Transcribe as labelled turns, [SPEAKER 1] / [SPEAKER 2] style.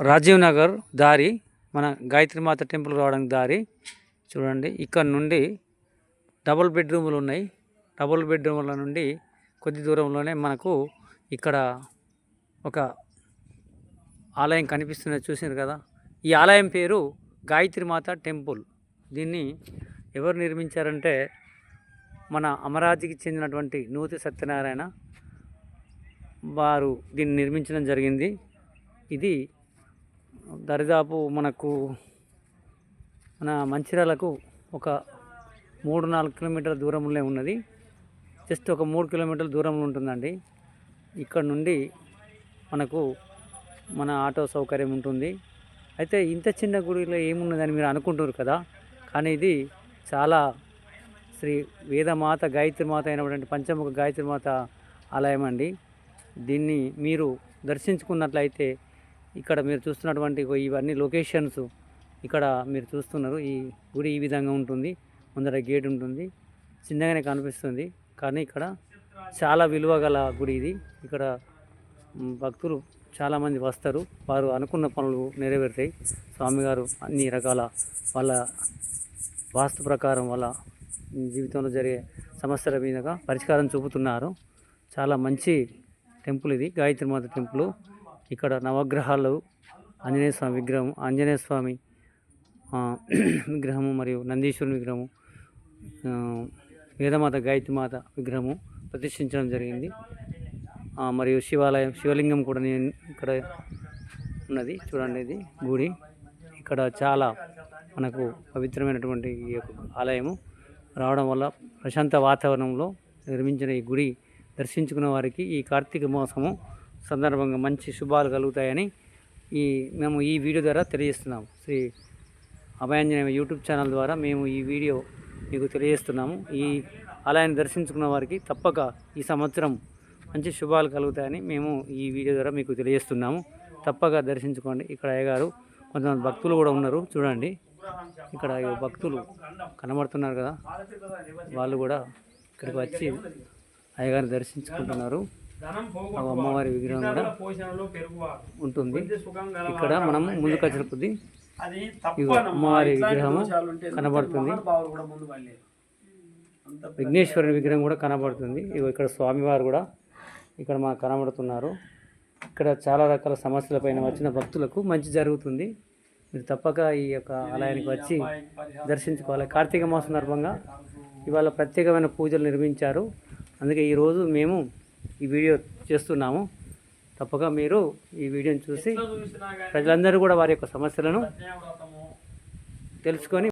[SPEAKER 1] రాజీవ్ నగర్ దారి మన గాయత్రి మాత టెంపుల్ రావడానికి దారి. చూడండి ఇక్కడ నుండి డబుల్ బెడ్రూములు ఉన్నాయి. డబుల్ బెడ్రూముల నుండి కొద్ది దూరంలోనే మనకు ఇక్కడ ఒక ఆలయం కనిపిస్తున్నది చూసారు కదా. ఈ ఆలయం పేరు గాయత్రి మాత టెంపుల్. దీన్ని ఎవరు నిర్మించారంటే మన అమరావతికి చెందినటువంటి నూతి సత్యనారాయణ వారు దీన్ని నిర్మించడం జరిగింది. ఇది దరిదాపు మనకు మన మంచిర్యాలకు ఒక మూడు నాలుగు కిలోమీటర్ల దూరంలో ఉన్నది. జస్ట్ ఒక మూడు కిలోమీటర్ల దూరంలో ఉంటుందండి. ఇక్కడ నుండి మనకు మన ఆటో సౌకర్యం ఉంటుంది. అయితే ఇంత చిన్న గుడిలో ఏమున్నదని మీరు అనుకుంటారు కదా? కానీ ఇది చాలా శ్రీ వేదమాత గాయత్రి మాత అయినటువంటి పంచముఖ గాయత్రిమాత ఆలయం అండి. దీన్ని మీరు దర్శించుకున్నట్లయితే ఇక్కడ మీరు చూస్తున్నటువంటి ఇవన్నీ లొకేషన్స్ ఇక్కడ మీరు చూస్తున్నారు. ఈ గుడి ఈ విధంగా ఉంటుంది. ముందర గేట్ ఉంటుంది. చిన్నగానే కనిపిస్తుంది. కానీ ఇక్కడ చాలా విలువ గల గుడి ఇది. ఇక్కడ భక్తులు చాలామంది వస్తారు. వారు అనుకున్న పనులు నెరవేరుతాయి. స్వామిగారు అన్ని రకాల వాళ్ళ వాస్తు ప్రకారం వాళ్ళ జీవితంలో జరిగే సమస్యల మీదగా పరిష్కారం చూపుతున్నారు. చాలా మంచి టెంపుల్ ఇది. గాయత్రి మాత టెంపుల్. ఇక్కడ నవగ్రహాలు ఆంజనేయ స్వామి విగ్రహం ఆంజనేయ స్వామి విగ్రహము మరియు నందీశ్వరుని విగ్రహము వేదమాత గాయత్రి మాత విగ్రహము ప్రతిష్ఠించడం జరిగింది. మరియు శివాలయం శివలింగం కూడా నేను ఇక్కడ ఉన్నది. చూడండి ఇది గుడి. ఇక్కడ చాలా మనకు పవిత్రమైనటువంటి ఈ యొక్క ఆలయము. రావడం వల్ల ప్రశాంత వాతావరణంలో నిర్మించిన ఈ గుడి దర్శించుకున్న వారికి ఈ కార్తీక మాసము సందర్భంగా మంచి శుభాలు కలుగుతాయని ఈ మేము ఈ వీడియో ద్వారా తెలియజేస్తున్నాము శ్రీ అభయాంజనేయ యూట్యూబ్ ఛానల్ ద్వారా మేము ఈ వీడియో మీకు తెలియజేస్తున్నాము. ఈ ఆలయాన్ని దర్శించుకున్న వారికి తప్పక ఈ సంవత్సరం మంచి శుభాలు కలుగుతాయని మేము ఈ వీడియో ద్వారా మీకు తెలియజేస్తున్నాము. తప్పక దర్శించుకోండి. ఇక్కడ అయ్యగారు కొంతమంది భక్తులు కూడా ఉన్నారు. చూడండి. ఇక్కడ భక్తులు కనబడుతున్నారు కదా. వాళ్ళు కూడా ఇక్కడికి వచ్చి అయ్యగారిని దర్శించుకుంటున్నారు. అమ్మవారి విగ్రహం కూడా ఉంటుంది. ఇక్కడ మనం ముందుకు వచ్చిన కొద్దీ అమ్మవారి విగ్రహము కనబడుతుంది. విఘ్నేశ్వరుని విగ్రహం కూడా కనబడుతుంది. ఇగో ఇక్కడ స్వామివారు కూడా ఇక్కడ మనకు కనబడుతున్నారు. ఇక్కడ చాలా రకాల సమస్యలపైన వచ్చిన భక్తులకు మంచి జరుగుతుంది. మీరు తప్పక ఈ యొక్క ఆలయానికి వచ్చి దర్శించుకోవాలి. కార్తీక మాసం సందర్భంగా ఇవాళ ప్రత్యేకమైన పూజలు నిర్మించారు అందుకే ఈరోజు మేము ఈ వీడియో చేస్తున్నాము. తప్పక మీరు ఈ వీడియోని చూసి ప్రజలందరూ కూడా వారి యొక్క సమస్యలను తెలుసుకొని